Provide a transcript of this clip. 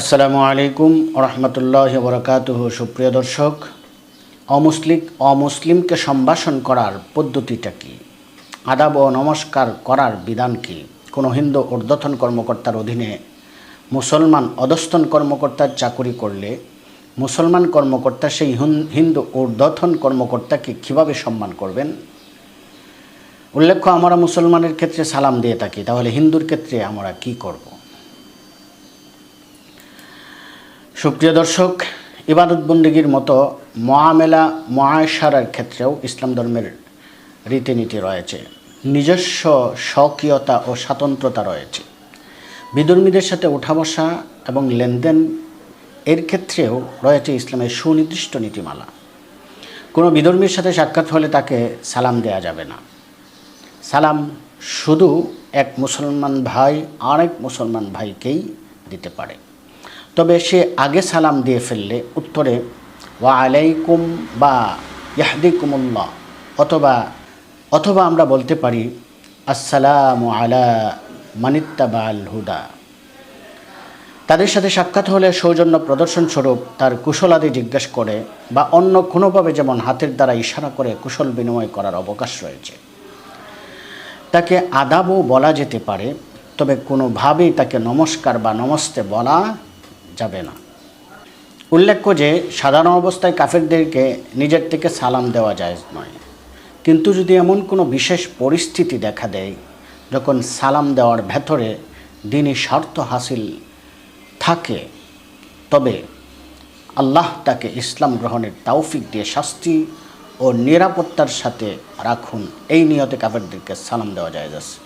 আসসালামু আলাইকুম রহমতুল্লাহ বরকাতুহ সুপ্রিয় দর্শক। অমুসলিম অমুসলিমকে সম্ভাষণ করার পদ্ধতিটা কি? আদাব ও নমস্কার করার বিধান কি? কোনো হিন্দু ঊর্ধ্বতন কর্মকর্তার অধীনে মুসলমান অধস্তন কর্মকর্তার চাকুরি করলে মুসলমান কর্মকর্তা সেই হিন্দু ঊর্ধ্বতন কর্মকর্তাকে কীভাবে সম্মান করবেন? উল্লেখ্য, আমরা মুসলমানের ক্ষেত্রে সালাম দিয়ে থাকি, তাহলে হিন্দুর ক্ষেত্রে আমরা কি করব? সুপ্রিয় দর্শক, ইবাদত বন্দিগির মতো মহামেলা মহাশারার ক্ষেত্রেও ইসলাম ধর্মের রীতিনীতি রয়েছে। নিজস্ব স্বকীয়তা ও স্বাতন্ত্রতা রয়েছে। বিধর্মীদের সাথে উঠা বসা এবং লেনদেন, এর ক্ষেত্রেও রয়েছে ইসলামের সুনির্দিষ্ট নীতিমালা। কোনো বিধর্মীর সাথে সাক্ষাৎ হলে তাকে সালাম দেওয়া যাবে না। সালাম, শুধু এক মুসলমান ভাই আরেক মুসলমান ভাইকেই দিতে পারে। তবে সে আগে সালাম দিয়ে ফেললে উত্তরে, ওয়া আলাইকুম বা ইয়াহদিকুমুল্লাহ অথবা অথবা আমরা বলতে পারি, আসসালামু আলা মানিত্তাবা আল হুদা তাদের সাথে সাক্ষাৎ হলে সৌজন্য প্রদর্শন স্বরূপ তার কুশলাদি জিজ্ঞেস করে বা অন্য কোনোভাবে যেমন হাতের দ্বারা ইশারা করে কুশল বিনিময় করার অবকাশ রয়েছে। তাকে আদাবও বলা যেতে পারে, তবে কোনোভাবেই তাকে নমস্কার বা নমস্তে বলা যাবে না। উল্লেখ্য যে, সাধারণ অবস্থায় কাফেরদেরকে নিজের থেকে সালাম দেওয়া যায় নয়। কিন্তু যদি এমন কোনো বিশেষ পরিস্থিতি দেখা দেয়, যখন সালাম দেওয়ার ভেতরে দিনই স্বার্থ হাসিল থাকে, তবে আল্লাহ তাকে ইসলাম গ্রহণের তৌফিক দিয়ে শাস্তি ও নিরাপত্তার সাথে রাখুন। এই নিয়তে কাপেরদেরকে সালাম দেওয়া যায় যাচ্ছে